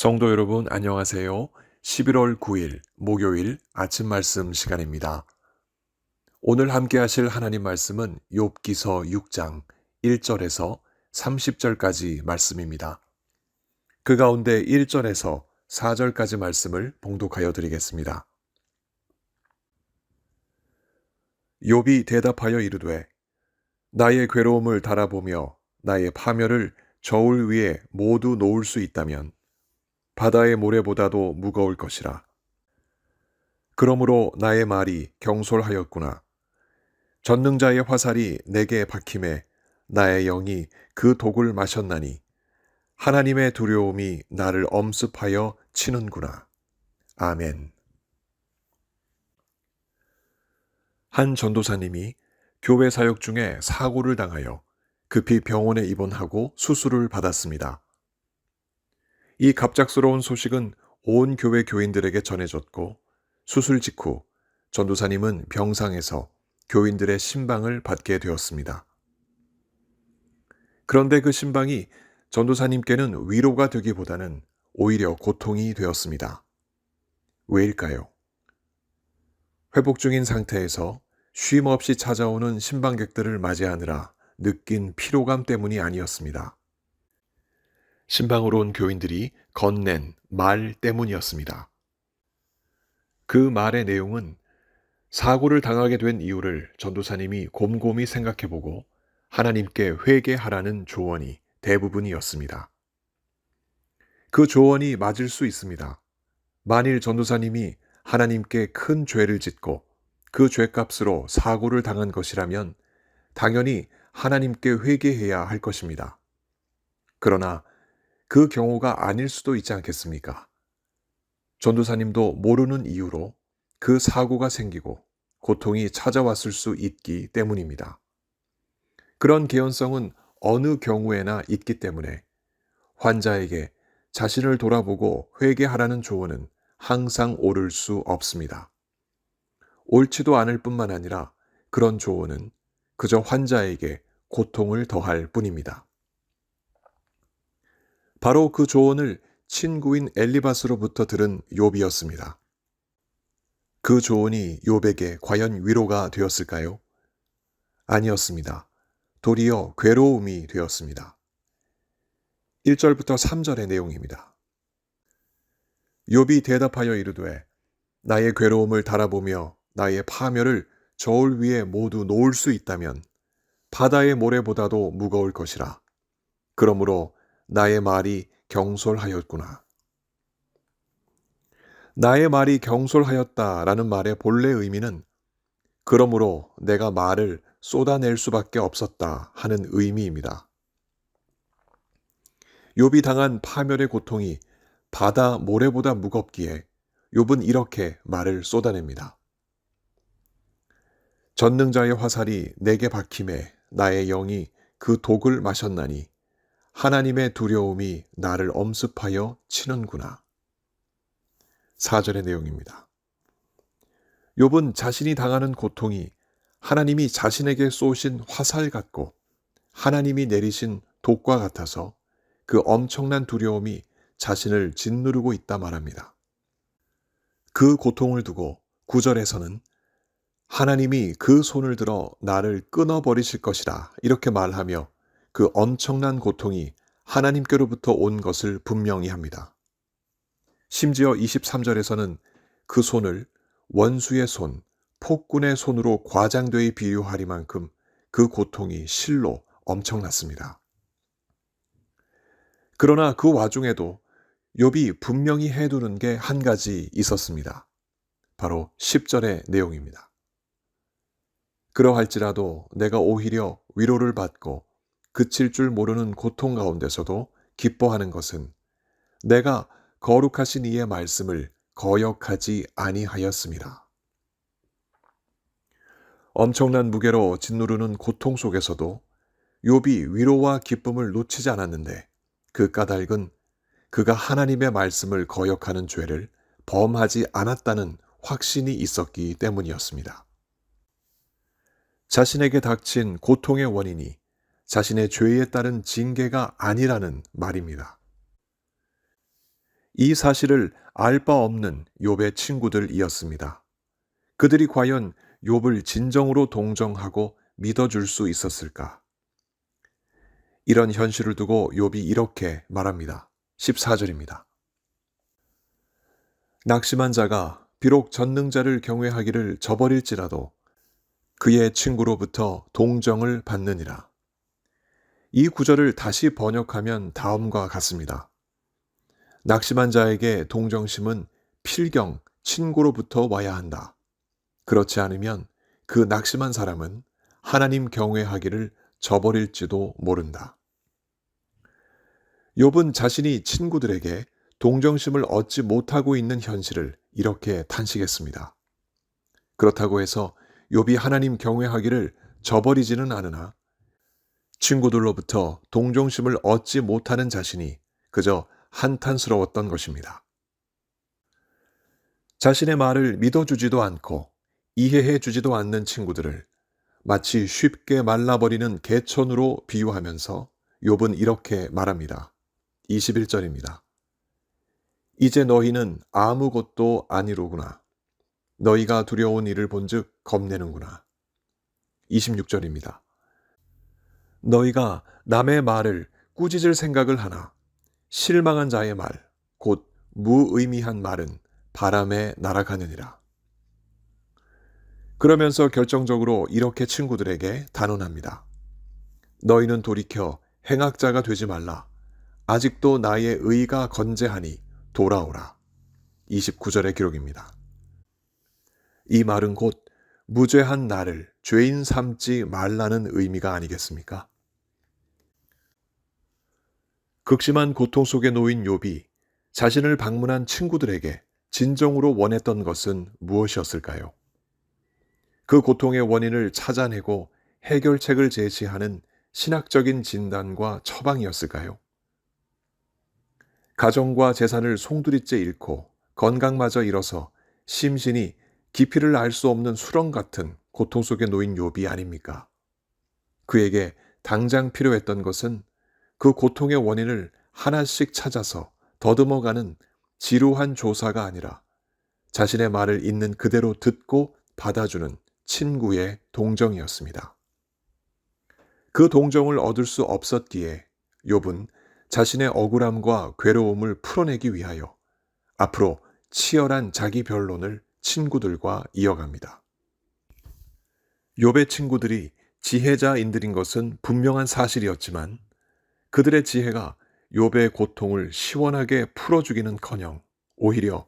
성도 여러분 안녕하세요. 11월 9일 목요일 아침 말씀 시간입니다. 오늘 함께 하실 하나님 말씀은 욥기서 6장 1절에서 30절까지 말씀입니다. 그 가운데 1절에서 4절까지 말씀을 봉독하여 드리겠습니다. 욥이 대답하여 이르되 나의 괴로움을 달아보며 나의 파멸을 저울 위에 모두 놓을 수 있다면 바다의 모래보다도 무거울 것이라. 그러므로 나의 말이 경솔하였구나. 전능자의 화살이 내게 박힘에 나의 영이 그 독을 마셨나니 하나님의 두려움이 나를 엄습하여 치는구나. 아멘. 한 전도사님이 교회 사역 중에 사고를 당하여 급히 병원에 입원하고 수술을 받았습니다. 이 갑작스러운 소식은 온 교회 교인들에게 전해졌고 수술 직후 전도사님은 병상에서 교인들의 신방을 받게 되었습니다. 그런데 그 신방이 전도사님께는 위로가 되기보다는 오히려 고통이 되었습니다. 왜일까요? 회복 중인 상태에서 쉼 없이 찾아오는 신방객들을 맞이하느라 느낀 피로감 때문이 아니었습니다. 신방으로 온 교인들이 건넨 말 때문이었습니다. 그 말의 내용은 사고를 당하게 된 이유를 전도사님이 곰곰이 생각해보고 하나님께 회개하라는 조언이 대부분이었습니다. 그 조언이 맞을 수 있습니다. 만일 전도사님이 하나님께 큰 죄를 짓고 그 죄값으로 사고를 당한 것이라면 당연히 하나님께 회개해야 할 것입니다. 그러나 그 경우가 아닐 수도 있지 않겠습니까? 전도사님도 모르는 이유로 그 사고가 생기고 고통이 찾아왔을 수 있기 때문입니다. 그런 개연성은 어느 경우에나 있기 때문에 환자에게 자신을 돌아보고 회개하라는 조언은 항상 옳을 수 없습니다. 옳지도 않을 뿐만 아니라 그런 조언은 그저 환자에게 고통을 더할 뿐입니다. 바로 그 조언을 친구인 엘리바스로부터 들은 욥이었습니다. 그 조언이 욥에게 과연 위로가 되었을까요? 아니었습니다. 도리어 괴로움이 되었습니다. 1절부터 3절의 내용입니다. 욥이 대답하여 이르되 나의 괴로움을 달아보며 나의 파멸을 저울 위에 모두 놓을 수 있다면 바다의 모래보다도 무거울 것이라. 그러므로 나의 말이 경솔하였구나. 나의 말이 경솔하였다라는 말의 본래 의미는 그러므로 내가 말을 쏟아낼 수밖에 없었다 하는 의미입니다. 욥이 당한 파멸의 고통이 바다 모래보다 무겁기에 욥은 이렇게 말을 쏟아냅니다. 전능자의 화살이 내게 박힘에 나의 영이 그 독을 마셨나니 하나님의 두려움이 나를 엄습하여 치는구나. 4절의 내용입니다. 욥은 자신이 당하는 고통이 하나님이 자신에게 쏘신 화살 같고 하나님이 내리신 독과 같아서 그 엄청난 두려움이 자신을 짓누르고 있다 말합니다. 그 고통을 두고 구절에서는 하나님이 그 손을 들어 나를 끊어버리실 것이라 이렇게 말하며 그 엄청난 고통이 하나님께로부터 온 것을 분명히 합니다. 심지어 23절에서는 그 손을 원수의 손, 폭군의 손으로 과장되이 비유하리만큼 그 고통이 실로 엄청났습니다. 그러나 그 와중에도 욥이 분명히 해두는 게 한 가지 있었습니다. 바로 10절의 내용입니다. 그러할지라도 내가 오히려 위로를 받고 그칠 줄 모르는 고통 가운데서도 기뻐하는 것은 내가 거룩하신 이의 말씀을 거역하지 아니하였습니다. 엄청난 무게로 짓누르는 고통 속에서도 욥이 위로와 기쁨을 놓치지 않았는데 그 까닭은 그가 하나님의 말씀을 거역하는 죄를 범하지 않았다는 확신이 있었기 때문이었습니다. 자신에게 닥친 고통의 원인이 자신의 죄에 따른 징계가 아니라는 말입니다. 이 사실을 알 바 없는 욥의 친구들이었습니다. 그들이 과연 욥을 진정으로 동정하고 믿어줄 수 있었을까? 이런 현실을 두고 욥이 이렇게 말합니다. 14절입니다. 낙심한 자가 비록 전능자를 경외하기를 저버릴지라도 그의 친구로부터 동정을 받느니라. 이 구절을 다시 번역하면 다음과 같습니다. 낙심한 자에게 동정심은 필경, 친구로부터 와야 한다. 그렇지 않으면 그 낙심한 사람은 하나님 경외하기를 저버릴지도 모른다. 욥은 자신이 친구들에게 동정심을 얻지 못하고 있는 현실을 이렇게 탄식했습니다. 그렇다고 해서 욥이 하나님 경외하기를 저버리지는 않으나 친구들로부터 동정심을 얻지 못하는 자신이 그저 한탄스러웠던 것입니다. 자신의 말을 믿어주지도 않고 이해해 주지도 않는 친구들을 마치 쉽게 말라버리는 개천으로 비유하면서 욥은 이렇게 말합니다. 21절입니다. 이제 너희는 아무것도 아니로구나. 너희가 두려운 일을 본즉 겁내는구나. 26절입니다. 너희가 남의 말을 꾸짖을 생각을 하나 실망한 자의 말, 곧 무의미한 말은 바람에 날아가느니라. 그러면서 결정적으로 이렇게 친구들에게 단언합니다. 너희는 돌이켜 행악자가 되지 말라. 아직도 나의 의가 건재하니 돌아오라. 29절의 기록입니다. 이 말은 곧 무죄한 나를 죄인 삼지 말라는 의미가 아니겠습니까? 극심한 고통 속에 놓인 욥이 자신을 방문한 친구들에게 진정으로 원했던 것은 무엇이었을까요? 그 고통의 원인을 찾아내고 해결책을 제시하는 신학적인 진단과 처방이었을까요? 가정과 재산을 송두리째 잃고 건강마저 잃어서 심신이 깊이를 알 수 없는 수렁 같은 고통 속에 놓인 욥이 아닙니까? 그에게 당장 필요했던 것은 그 고통의 원인을 하나씩 찾아서 더듬어가는 지루한 조사가 아니라 자신의 말을 있는 그대로 듣고 받아주는 친구의 동정이었습니다. 그 동정을 얻을 수 없었기에 욥은 자신의 억울함과 괴로움을 풀어내기 위하여 앞으로 치열한 자기 변론을 친구들과 이어갑니다. 욥의 친구들이 지혜자인들인 것은 분명한 사실이었지만 그들의 지혜가 욥의 고통을 시원하게 풀어주기는커녕 오히려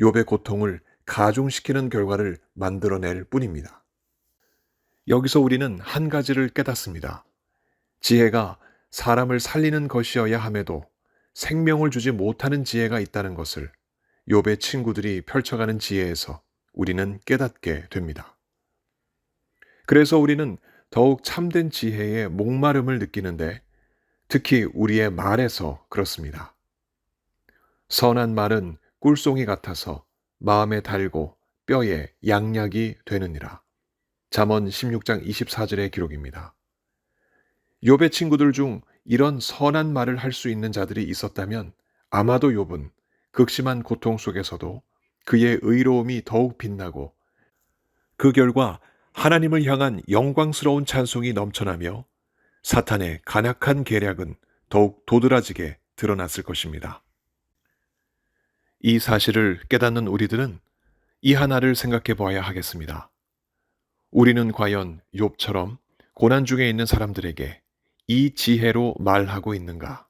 욥의 고통을 가중시키는 결과를 만들어낼 뿐입니다. 여기서 우리는 한 가지를 깨닫습니다. 지혜가 사람을 살리는 것이어야 함에도 생명을 주지 못하는 지혜가 있다는 것을 욥의 친구들이 펼쳐가는 지혜에서 우리는 깨닫게 됩니다. 그래서 우리는 더욱 참된 지혜의 목마름을 느끼는데 특히 우리의 말에서 그렇습니다. 선한 말은 꿀송이 같아서 마음에 달고 뼈에 양약이 되느니라. 잠언 16장 24절의 기록입니다. 욥의 친구들 중 이런 선한 말을 할 수 있는 자들이 있었다면 아마도 욥은 극심한 고통 속에서도 그의 의로움이 더욱 빛나고 그 결과 하나님을 향한 영광스러운 찬송이 넘쳐나며 사탄의 간악한 계략은 더욱 도드라지게 드러났을 것입니다. 이 사실을 깨닫는 우리들은 이 하나를 생각해 보아야 하겠습니다. 우리는 과연 욥처럼 고난 중에 있는 사람들에게 이 지혜로 말하고 있는가?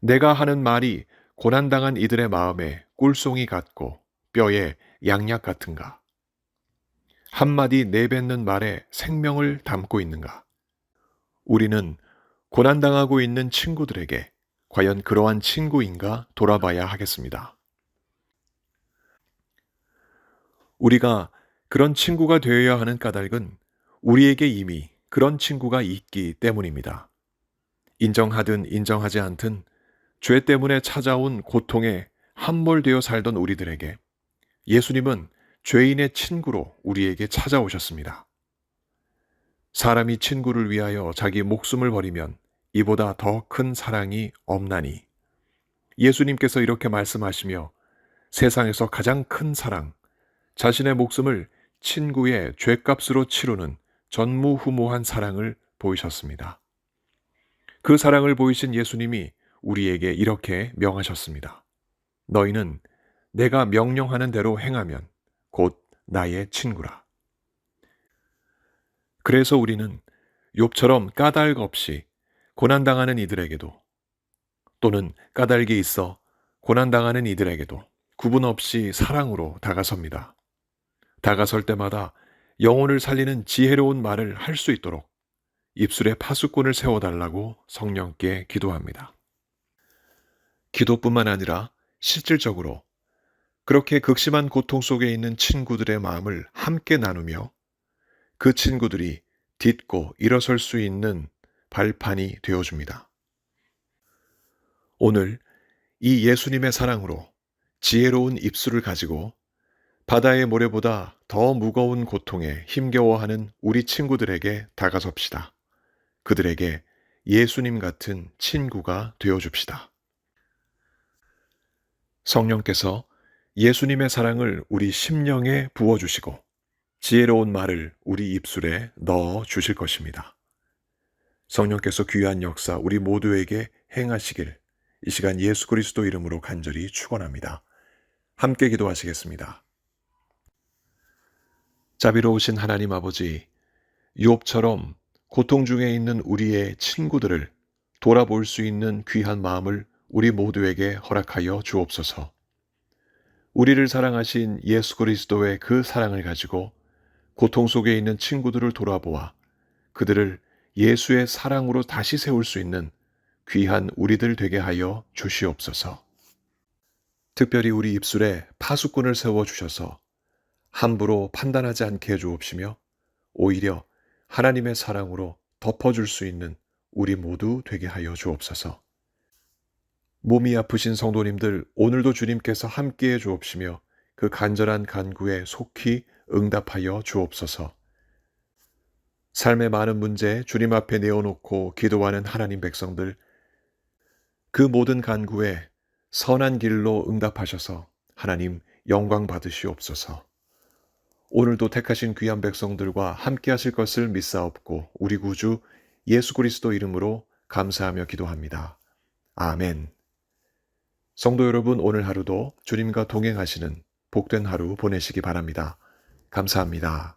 내가 하는 말이 고난당한 이들의 마음에 꿀송이 같고 뼈에 양약 같은가? 한마디 내뱉는 말에 생명을 담고 있는가? 우리는 고난당하고 있는 친구들에게 과연 그러한 친구인가 돌아봐야 하겠습니다. 우리가 그런 친구가 되어야 하는 까닭은 우리에게 이미 그런 친구가 있기 때문입니다. 인정하든 인정하지 않든 죄 때문에 찾아온 고통에 함몰되어 살던 우리들에게 예수님은 죄인의 친구로 우리에게 찾아오셨습니다. 사람이 친구를 위하여 자기 목숨을 버리면 이보다 더 큰 사랑이 없나니 예수님께서 이렇게 말씀하시며 세상에서 가장 큰 사랑, 자신의 목숨을 친구의 죄값으로 치르는 전무후무한 사랑을 보이셨습니다. 그 사랑을 보이신 예수님이 우리에게 이렇게 명하셨습니다. 너희는 내가 명령하는 대로 행하면 곧 나의 친구라. 그래서 우리는 욥처럼 까닭 없이 고난당하는 이들에게도 또는 까닭이 있어 고난당하는 이들에게도 구분 없이 사랑으로 다가섭니다. 다가설 때마다 영혼을 살리는 지혜로운 말을 할 수 있도록 입술에 파수꾼을 세워달라고 성령께 기도합니다. 기도뿐만 아니라 실질적으로 그렇게 극심한 고통 속에 있는 친구들의 마음을 함께 나누며 그 친구들이 딛고 일어설 수 있는 발판이 되어줍니다. 오늘 이 예수님의 사랑으로 지혜로운 입술을 가지고 바다의 모래보다 더 무거운 고통에 힘겨워하는 우리 친구들에게 다가섭시다. 그들에게 예수님 같은 친구가 되어줍시다. 성령께서 예수님의 사랑을 우리 심령에 부어주시고 지혜로운 말을 우리 입술에 넣어 주실 것입니다. 성령께서 귀한 역사 우리 모두에게 행하시길 이 시간 예수 그리스도 이름으로 간절히 축원합니다. 함께 기도하시겠습니다. 자비로우신 하나님 아버지, 욥처럼 고통 중에 있는 우리의 친구들을 돌아볼 수 있는 귀한 마음을 우리 모두에게 허락하여 주옵소서. 우리를 사랑하신 예수 그리스도의 그 사랑을 가지고 고통 속에 있는 친구들을 돌아보아 그들을 예수의 사랑으로 다시 세울 수 있는 귀한 우리들 되게 하여 주시옵소서. 특별히 우리 입술에 파수꾼을 세워 주셔서 함부로 판단하지 않게 해 주옵시며 오히려 하나님의 사랑으로 덮어줄 수 있는 우리 모두 되게 하여 주옵소서. 몸이 아프신 성도님들 오늘도 주님께서 함께해 주옵시며 그 간절한 간구에 속히 응답하여 주옵소서. 삶의 많은 문제 주님 앞에 내어놓고 기도하는 하나님 백성들 그 모든 간구에 선한 길로 응답하셔서 하나님 영광 받으시옵소서. 오늘도 택하신 귀한 백성들과 함께 하실 것을 믿사옵고 우리 구주 예수 그리스도 이름으로 감사하며 기도합니다. 아멘. 성도 여러분 오늘 하루도 주님과 동행하시는 복된 하루 보내시기 바랍니다. 감사합니다.